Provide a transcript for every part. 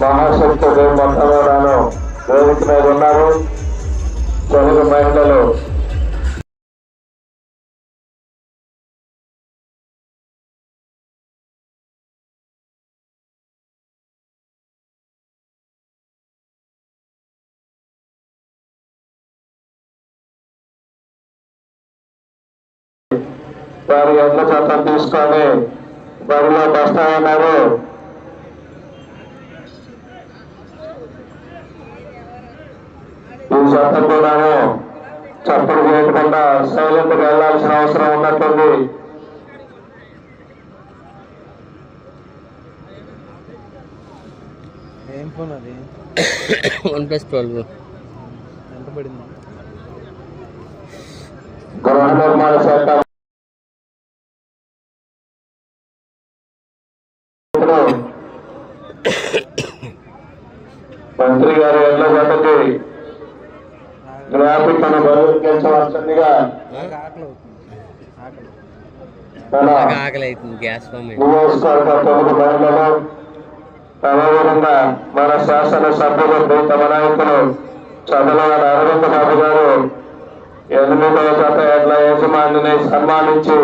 మహాశక్తి మొట్టమొదలను వేదిక మీద ఉన్నారు. తెలుగు మహిళలు. వారి ఎడ్ల చట్టం తీసుకొని బరిలో బస్తా ఈ చట్టం కూడాను చప్పుడు చేయకుండా సైలెంట్గా వెళ్ళాల్సిన అవసరం ఉన్నట్టుంది. ఏం ఫోన్ అది? OnePlus twelve. ఎంత పడింది గృహ నిర్మాణ శాఖ మంత్రి గారు ఎడ్ల జతకి గ్రాఫిక్ మన బరువుకించవలసిందిగా నాకు ఆకలి అవుతుంది ఆకలి మన ఆకలి అవుతుంది గ్యాస్ నియోజకవర్గ మహిళలు మన శాసన సభ్యులు ప్రీతమ నాయకులు చంద్రబాబు అరవింద్ బాబు గారు ఎనిమిదవ జత ఎడ్ల యజమానిని సన్మానించి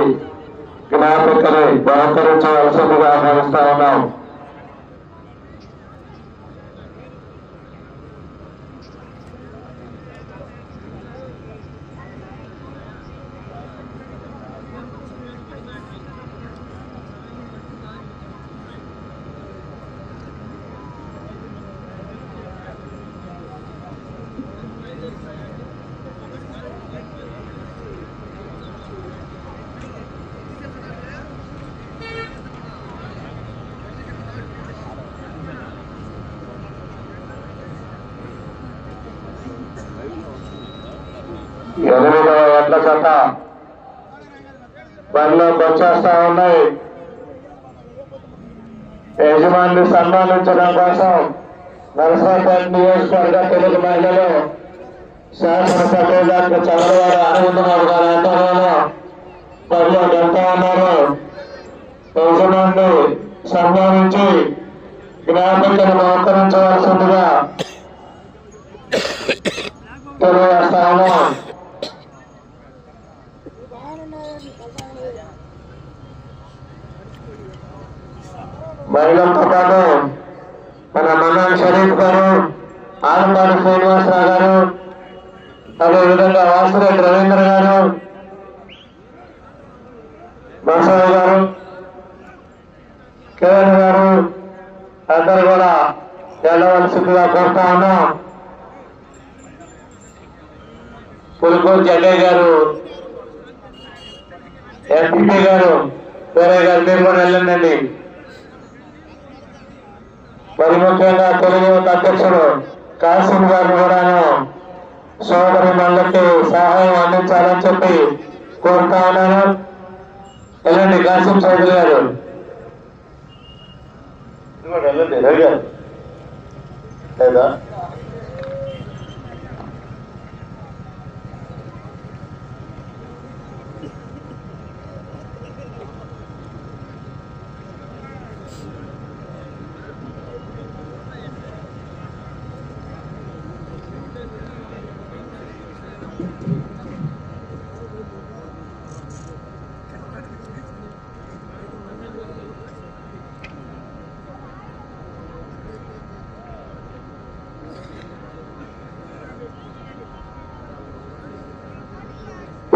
జ్ఞాపికని బహుకరించవలసిందిగా ఆహ్వానిస్తా ఉన్నాం. ఎనిమిదవ ఎడ్ల జత బరిలోకి వచ్చేస్తా ఉన్నాయి యజమాని సన్మానించడం కోసం నరసరాపేట నియోజకవర్గ తెలుగు మహిళలు శాసనసభ్యులు డాక్టర్ చంద్రబాబు అరవిందరావు గారి ఆధ్వర్యంలో బరిలో వెళ్తా ఉన్నారు యజమాని సన్మానించి జ్ఞాపికను బహుకరించవలసిందిగా తెలియజేస్తా ఉన్నాం మహిళలతో పాటు మన మన్నాన్ షరీఫ్ గారు ఆనందాడు శ్రీనివాసరావు గారు అదేవిధంగా వాసురెడ్డి రవీంద్ర గారు బసవ గారు కిరణ్ గారు అందరు కూడా వెళ్ళవలసిందిగా కోరుతా ఉన్నాం. పులిపూర్ జడ్డే గారు ఎంపీ గారు వేరే గారు మీరు కూడా వెళ్ళండి మరి ముఖ్యంగా తెలుగు అధ్యక్షుడు కాసిం గారిని కూడాను సోదరి మళ్ళకి సహాయం అందించాలని చెప్పి కోరుతా ఉన్నాను. వెళ్ళండి కాసిం చౌదరి గారు. వెళ్ళండి గారు. లేదా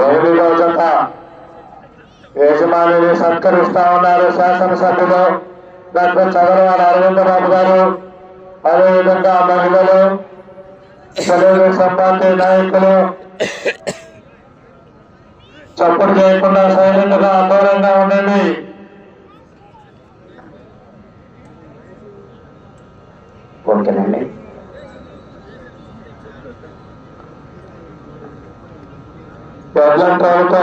ఎనిమిదవ జత యజమానిని సత్కరిస్తా ఉన్నారు శాసనసభ్యులు డాక్టర్ చంద్రబాబు అరవిందరావు గారు అదేవిధంగా మహిళలు తెలుగుదేశం పార్టీ నాయకులు. చప్పుడు చేయకుండా సైలెంట్గా దూరంగా ఉండండి. ఓకేనండి. ఎడ్లంటారుతో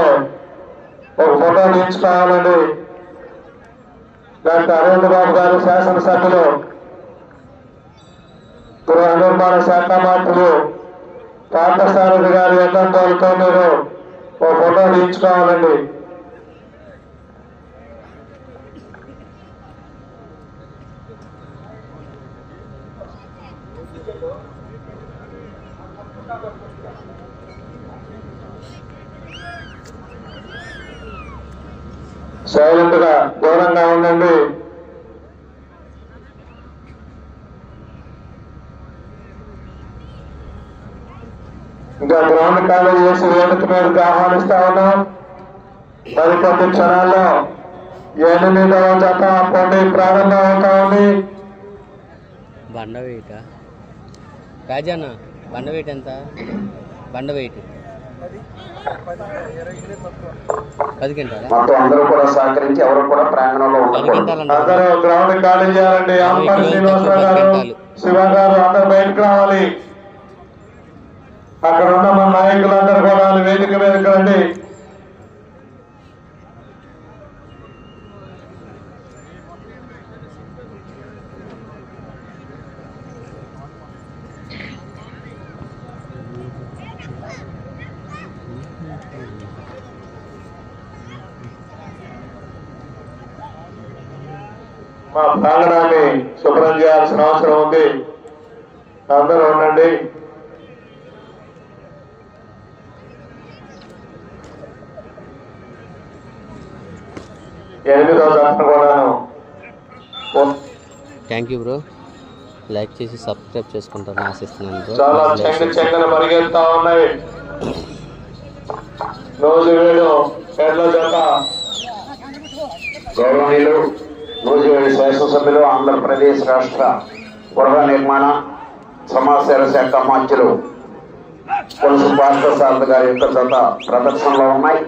ఒక ఫోటో తీయించుకోవాలండి. డాక్టర్ అరవింద్ బాబు గారు శాసనసభ్యులు గృహ నిర్మాణ శాఖ మంత్రులు పార్థసారథి గారి ఎడ్లంటారుతో మీరు ఒక ఫోటో తీయించుకోవాలండి సైలెంట్గా దూరంగా ఉండండి ఇంకా గ్రౌండ్ ఖాళీ మీదకి ఆహ్వానిస్తా ఉన్నాం. మరికొద్ది క్షణాల్లో ఎనిమిదవ జత పోటీ ప్రారంభం అవుతా ఉంది. బండ వెయిట్ రాజానా బండ వెయిట్ ఎంత? బండ వెయిట్ పది క్వింటాలా మొత్తం అందరూ కూడా సహకరించి ఎవరు కూడా ప్రాంగణంలో అందరూ గ్రౌండ్ ఖాళీ చేయాలండి. అంపర్ శ్రీనివాసరావు గారు శివ గారు అందరు బయటకు రావాలి. అక్కడ ఉన్న మన నాయకులందరూ కూడా వేదిక మీదకి రండి. మా ప్రాంగణాన్ని శుభ్రం చేయాల్సిన అవసరం ఉంది. అందరూ ఉండండి. ఎనిమిదో జతను కూడాను. థ్యాంక్ యూ బ్రో లైక్ చేసి సబ్స్క్రైబ్ చేసుకుంటారని ఆశిస్తున్నాను బ్రో చాలా చెంగ చెంగన పరిగెత్తా ఉన్నాయి. రోజు వేడు ఎడ్ల జత. గౌరవనీయులు శాసనసభ్యులు ఆంధ్రప్రదేశ్ రాష్ట్ర గృహ నిర్మాణ సమాచార శాఖ మంత్రులు. కొలుసు పార్థసారథి గారి యొక్క జత ప్రదర్శనలో ఉన్నాయి.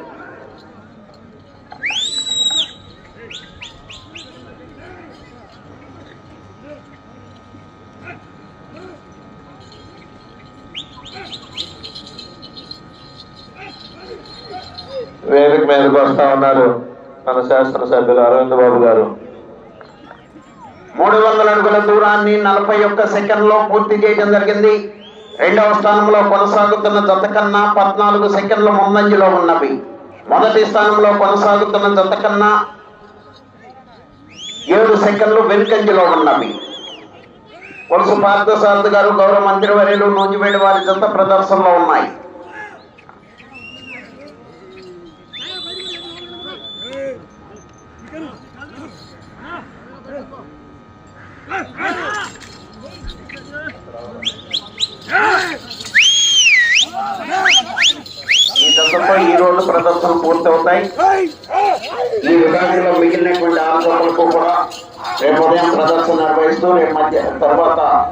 వేదిక మీదకి వస్తా ఉన్నారు. మన శాసనసభ్యులు అరవింద్ బాబు గారు. మూడు వందల అడుగుల దూరాన్ని నలభై ఒక్క సెకండ్లో పూర్తి చేయడం జరిగింది. రెండవ స్థానంలో కొనసాగుతున్న జత కన్నా పద్నాలుగు సెకండ్ల ముందంజలో ఉన్నవి. మొదటి స్థానంలో కొనసాగుతున్న జత కన్నా ఏడు సెకండ్లు వెనుకంజలో ఉన్నవి. కొలసు పార్థసారథి గారు గౌరవ మంత్రివర్యులు నూజివేడి వారి జత ప్రదర్శనలో ఉన్నాయి.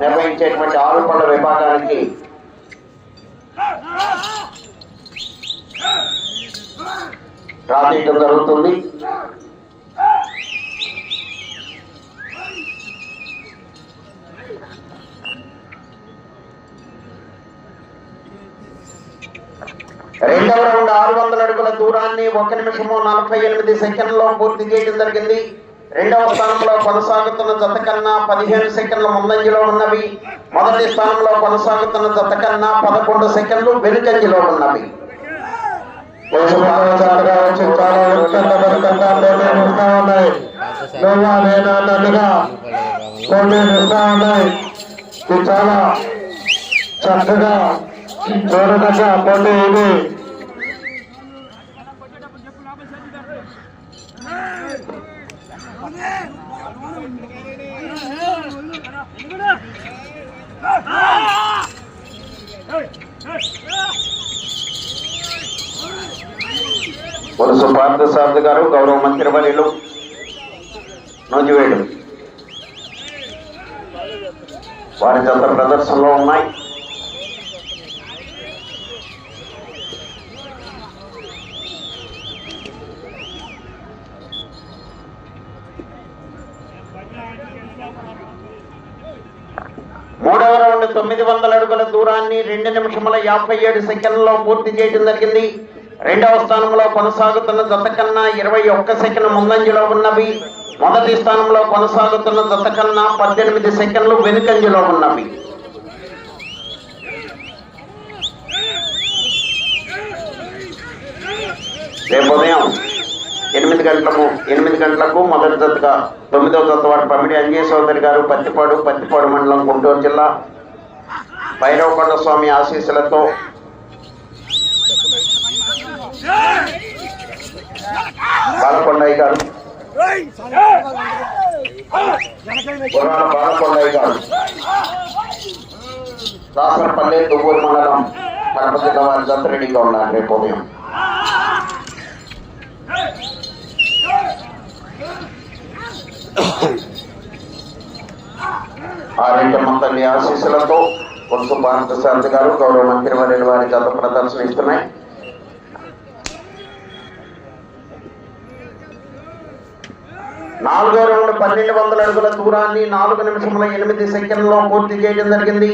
నిర్వహించేటువంటి ఆరు పళ్ళ విభాగానికి డ్రా జరుగుతుంది. రెండవ రౌండ్ ఆరు వందల అడుగుల దూరాన్ని ఒక నిమిషము నలభై ఎనిమిది సెకండ్లో పూర్తి చేయడం జరిగింది. రెండవ స్థానంలో కొనసాగుతున్న జత కన్నా పదిహేను సెకండ్ల ముందంజలో ఉన్నవి. మొదటి స్థానంలో కొనసాగుతున్న జత కన్నా పదకొండు సెకండ్లు వెనుకంజలో ఉన్నవి. చాలా ఉన్నాయి చాలా చక్కగా చూడదగ్గ పోటీ ఇది వరుస పార్థసారథి గారు గౌరవ మంత్రి వర్యులు నూజివేడు వారి జత ప్రదర్శనలో ఉన్నాయి. మూడవ రౌండ్ తొమ్మిది వందల అడుగుల దూరాన్ని రెండు నిమిషముల యాభై ఏడు సెకండ్లలో పూర్తి చేయడం జరిగింది. రెండవ స్థానంలో కొనసాగుతున్న జత కన్నా ఇరవై ఒక్క సెకండ్ ముందంజలో ఉన్నవి. మొదటి స్థానంలో కొనసాగుతున్న జత కన్నా పద్దెనిమిది సెకండ్లు వెనుకంజలో ఉన్నవి. రేపు ఉదయం ఎనిమిది గంటలకు ఎనిమిది గంటలకు మొదటి జతగా తొమ్మిదవ జత వారు పమిడి అంజయ్య సోదరి గారు పత్తిపాడు పత్తిపాడు మండలం గుంటూరు జిల్లా భైరవకొండ స్వామి ఆశీస్సులతో బాలకొండయ్య గారు పురాణ బాలకొండయ్య గారు దాసరపల్లి దువ్వూరు మండలం కడప జిల్లా వారి జత రెడీగా ఉన్నారు రేపు ఉదయం ఆరోగ్యమ్మ తల్లి ఆశీస్సులతో కొడుకు భారత గారు గౌరవ మంత్రి వర్యుల వారి గత ప్రదర్శన ఇస్తున్నాయి. నాలుగో రౌండ్ పన్నెండు వందల అడుగుల దూరాన్ని నాలుగు నిమిషముల ఎనిమిది సెకండ్లో పూర్తి చేయడం జరిగింది.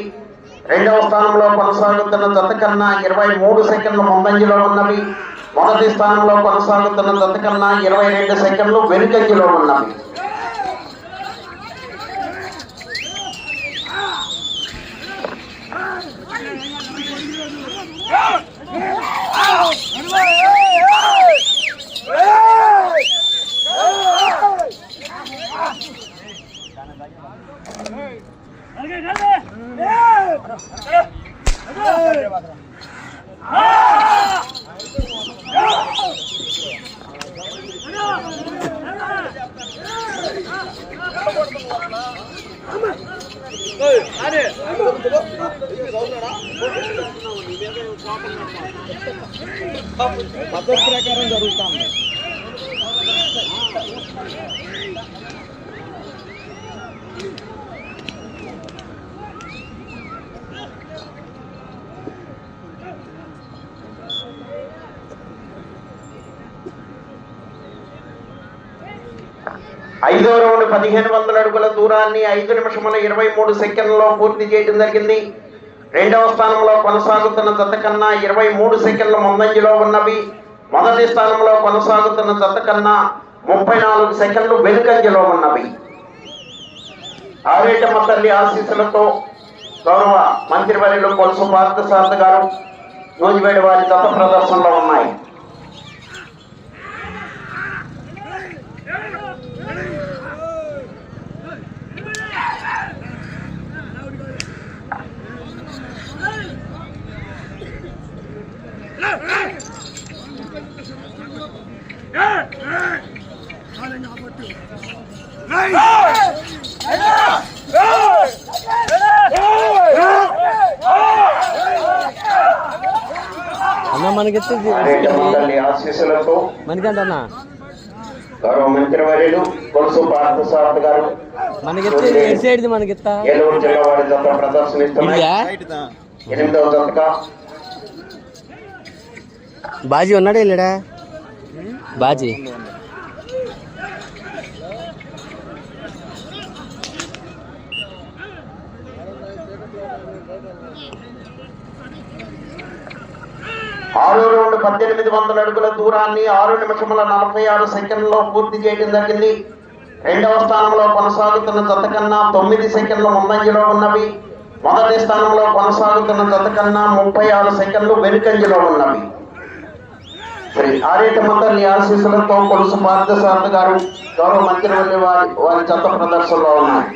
రెండవ స్థానంలో కొనసాగుతున్న జత కన్నా ఇరవై మూడు సెకండ్లు ముందంజలో ఉన్నవి. మొదటి స్థానంలో కొనసాగుతున్న జత కన్నా ఇరవై రెండు సెకండ్లు వెనుకంజలో ఉన్నవి. ఐదో రౌండ్ పదిహేను వందల అడుగుల దూరాన్ని ఐదు నిమిషముల ఇరవై మూడు సెకండ్లలో పూర్తి చేయడం జరిగింది. రెండవ స్థానంలో కొనసాగుతున్న జత కన్నా ఇరవై మూడు సెకండ్ల ముందంజలో ఉన్నవి. మొదటి స్థానంలో కొనసాగుతున్న జత కన్నా ముప్పై నాలుగు సెకండ్లు వెనుకంజలో ఉన్నవి. ఆరేటమ్మ తల్లి ఆశీస్సులతో గౌరవ మంత్రివర్యులు కొలుసు పార్థసారథి గారు నూజివేడి వారి జత ప్రదర్శనలో ఉన్నాయి. అన్న తల్లి ఆశీస్సులతో మనకంట అన్న గౌరవ మంత్రివర్యులు కొలుసు పార్థసారథి గారు ఎటు మనకెత్తా ఏలూరు జిల్లా వారి జత ప్రదర్శనిస్తున్నాయి ఇదిగా ఎనిమిదవ జతగా బాజీ ఉన్నాడే లేడా బాజీ. ఆరు రెండు పద్దెనిమిది వందల అడుగుల దూరాన్ని ఆరు నిమిషముల నలభై ఆరు సెకండ్లలో పూర్తి చేయడం జరిగింది. రెండవ స్థానంలో కొనసాగుతున్న జత కన్నా తొమ్మిది సెకండ్ల ముందంజలో ఉన్నవి. మొదటి స్థానంలో కొనసాగుతున్న జత కన్నా ముప్పై ఆరు సెకండ్లు వెనుకంజలో ఉన్నవి. మరి ఆరేట తల్లి ఆశీస్సులతో కొలుసు పార్థసారథి గారు గౌరవ మంత్రి వారి వారి చెత్త ప్రదర్శనలో ఉన్నాయి.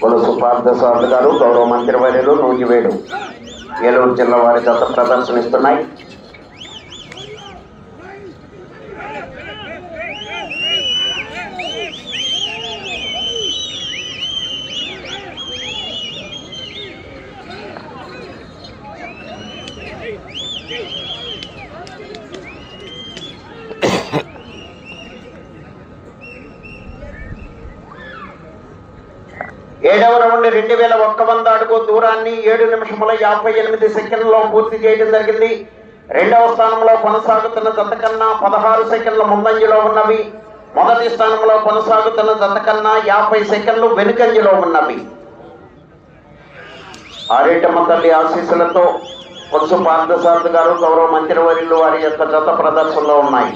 కొలుసు పార్థసారథి గారు గౌరవ మంత్రి వర్యులు నూజివేడు. ఏలూరు జిల్లా వారి జత ప్రదర్శనిస్తున్నాయి. రెండు వేల ఒక్క వంద అడుగు దూరాన్ని ఏడు నిమిషముల యాభై ఎనిమిది సెకండ్లలో పూర్తి చేయడం జరిగింది. రెండవ స్థానంలో కొనసాగుతున్న జత కన్నా పదహారు సెకండ్ల ముందంజలో ఉన్నవి. మొదటి స్థానంలో కొనసాగుతున్న జత కన్నా యాభై సెకండ్లు వెనుకంజలో ఉన్నవి. ఆరేటమ్మ తల్లి ఆశీస్సులతో కొలుసు పార్థసారథి గారు గౌరవ మంత్రివర్యులు వారి యొక్క జత ప్రదర్శనలో ఉన్నాయి.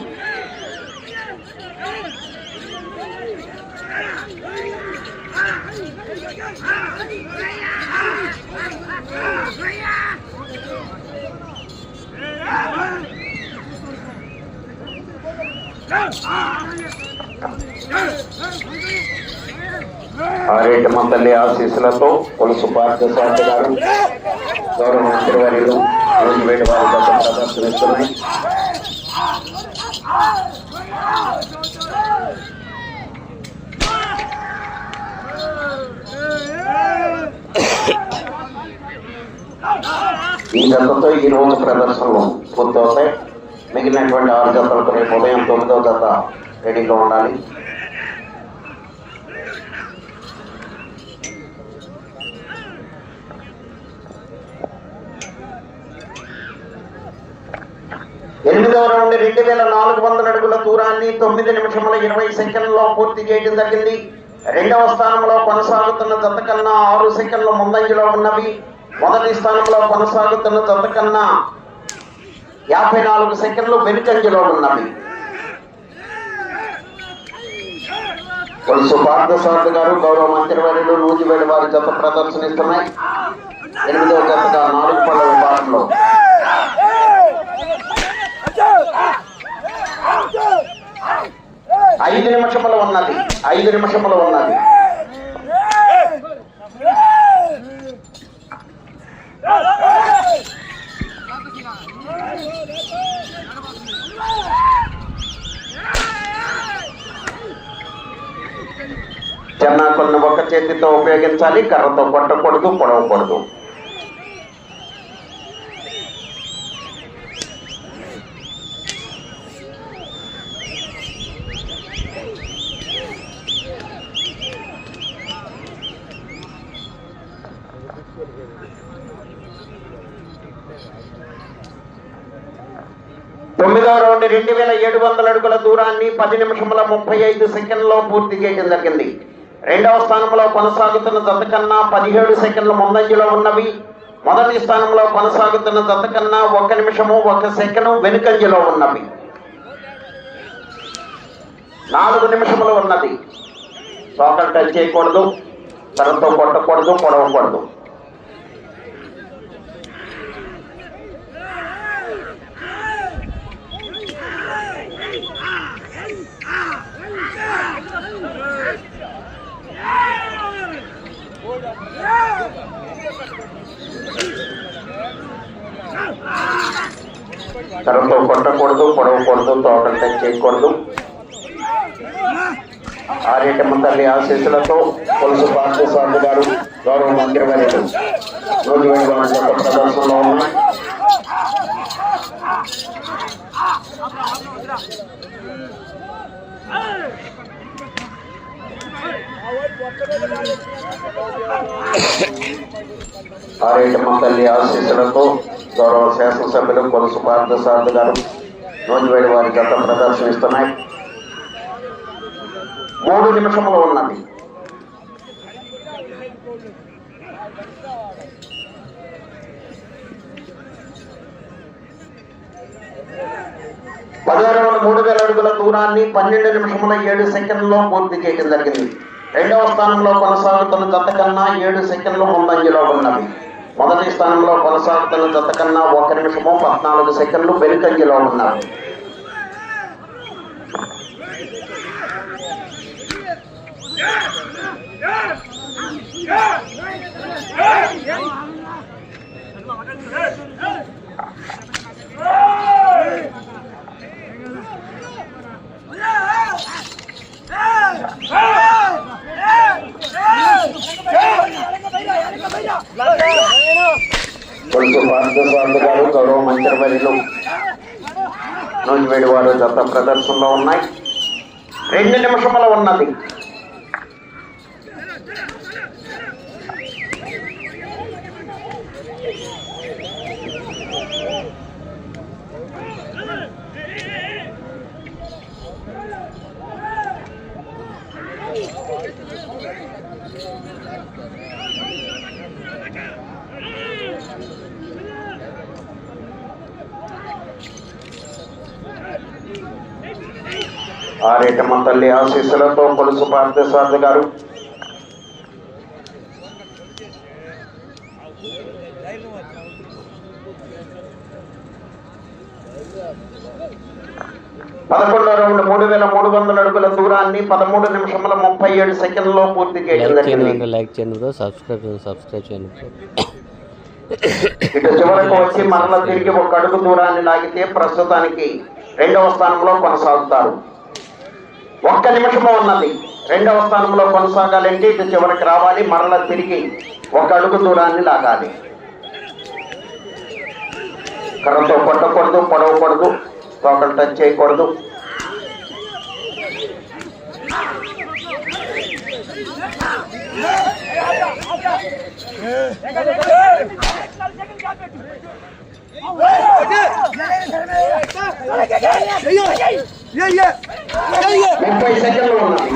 ఆరేటమ్మ తల్లి ఆశీస్సులతో పులుసు పార్థసారథి గారు గౌరవ మంత్రి వర్యులు రోజువేటి వారి కోసం ప్రదర్శనిస్తున్నాయి ఈ గతంతో ఈ రోజు ప్రదర్శనలు పూర్తవుతాయి. మిగిలినటువంటి ఆరు జతలకు రేపు ఉదయం తొమ్మిదవ జత రెడీగా ఉండాలి. ఎనిమిదవ రౌండ్ రెండు వేల నాలుగు వందల అడుగుల దూరాన్ని తొమ్మిది నిమిషముల ఇరవై సెకండ్లో పూర్తి చేయడం జరిగింది. రెండవ స్థానంలో కొనసాగుతున్న జత కన్నా ఆరు సెకండ్ల ముందంజలో ఉన్నవి. మొదటి స్థానంలో కొనసాగుతున్న జత కన్నా యాభై నాలుగు సెకండ్లు వెనుకంజలో ఉన్నవి కొలుసు పార్థసారథి గారు గౌరవ మంత్రివర్యులు నూజివేడి వారి జత ప్రదర్శనిస్తున్నాయి. ఎనిమిదవ జతగా నాలుగు పళ్ళ విభాగంలో. ఐదు నిమిషములు ఉన్నది. ఐదు నిమిషములు ఉన్నది. చెన్నాకులను ఒక చేతితో ఉపయోగించాలి కర్రతో కొట్టకూడదు పొడవకూడదు తొమ్మిదవ రౌండ్ రెండు వేల ఏడు వందల అడుగుల దూరాన్ని పది నిమిషముల ముప్పై ఐదు సెకండ్లో పూర్తి చేయడం జరిగింది. రెండవ స్థానంలో కొనసాగుతున్న జత కన్నా పదిహేడు సెకండ్ల ముందంజలో ఉన్నవి. మొదటి స్థానంలో కొనసాగుతున్న జత కన్నా ఒక నిమిషము ఒక సెకండ్ వెనుకంజలో ఉన్నవి. నాలుగు నిమిషములు ఉన్నది. టోటల్ టచ్ చేయకూడదు తరతో కొట్టకూడదు పొడవకూడదు. తరతో కొట్టకూడదు పొడవకూడదు తోకలు టచ్ చేయకూడదు ఆరేటమ్మ తల్లి ఆశీస్సులతో పులుసు పార్థసారథి గారు గౌరవ మంత్రి వర్యులు రోజు యొక్క ప్రదర్శనలో ఉన్నాయి Hey! ఆరేటమ్మ తల్లి ఆశీస్సులతో గౌరవ శాసనసభ్యులు కొలుసు పార్థసారథి గారు రోజువేడి వారి గత ప్రదర్శనిస్తున్నాయి. మూడు నిమిషములు ఉన్నది. పదిహేను మూడు వేల అడుగుల దూరాన్ని పన్నెండు నిమిషముల ఏడు సెకండ్లలో పూర్తి చేయడం జరిగింది రెండవ స్థానంలో కొనసాగుతున్న జత కన్నా ఏడు సెకండ్లు ముందంజలో ఉన్నవి మొదటి స్థానంలో కొనసాగుతున్న జత కన్నా ఒక నిమిషము పద్నాలుగు సెకండ్లు వెనుకంజలో ఉన్నవి Yeah! పార్థసారథి గారు గౌరవ మంత్రి వర్యులు నూజివేడి వారు జత ప్రదర్శనలో ఉన్నాయి. రెండు నిమిషముల ఉన్నది. ఆరేటమ్మ తల్లి ఆశీస్సులతో కొలుసు పార్థసారథి గారు. పదకొండో రౌండ్ మూడు వేల మూడు వందల అడుగుల దూరాన్ని పదమూడు నిమిషముల ముప్పై ఏడు సెకండ్లలో పూర్తి చేయడం లైక్ చేయండి సబ్స్క్రైబ్ సబ్స్క్రైబ్ చేయండి. ఇటు చివరకు వచ్చి మరల తిరిగి ఒక అడుగు దూరాన్ని లాగితే ప్రస్తుతానికి రెండవ స్థానంలో కొనసాగుతారు. ఒక్క నిమిషము ఉన్నది రెండవ స్థానంలో కొనసాగాలంటే ఇటు చివరికి రావాలి మరల తిరిగి ఒక అడుగు దూరాన్ని లాగాలి కర్రతో కొట్టకూడదు పొడవకూడదు తోకలు టచ్ చేయకూడదు ముప్పై సెకండ్లు ఉన్నది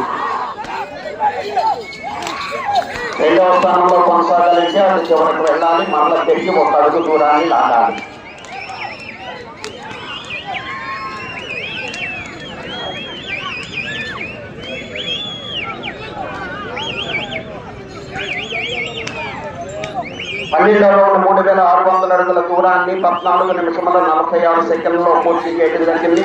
రెండవ స్థానంలో కొనసాగాలంటే అటు చివరికి వెళ్ళాలి. మరల తిరిగి ఒక అడుగు దూరాన్ని లాగాలి. పన్నెండవ మూడు వేల ఆరు వందల అడుగుల దూరాన్ని పద్నాలుగు నిమిషముల నలభై ఆరు సెకండ్లో పూర్తి చేయడం జరిగింది.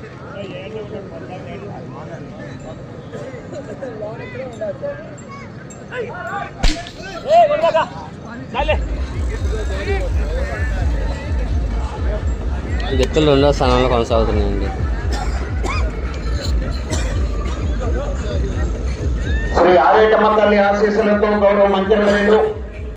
గిత్తలు రెండో స్థానంలో కొనసాగుతున్నాయండి. శ్రీ ఆరేటమ్మ తల్లి ఆశీస్సులతో గౌరవ మంత్రులు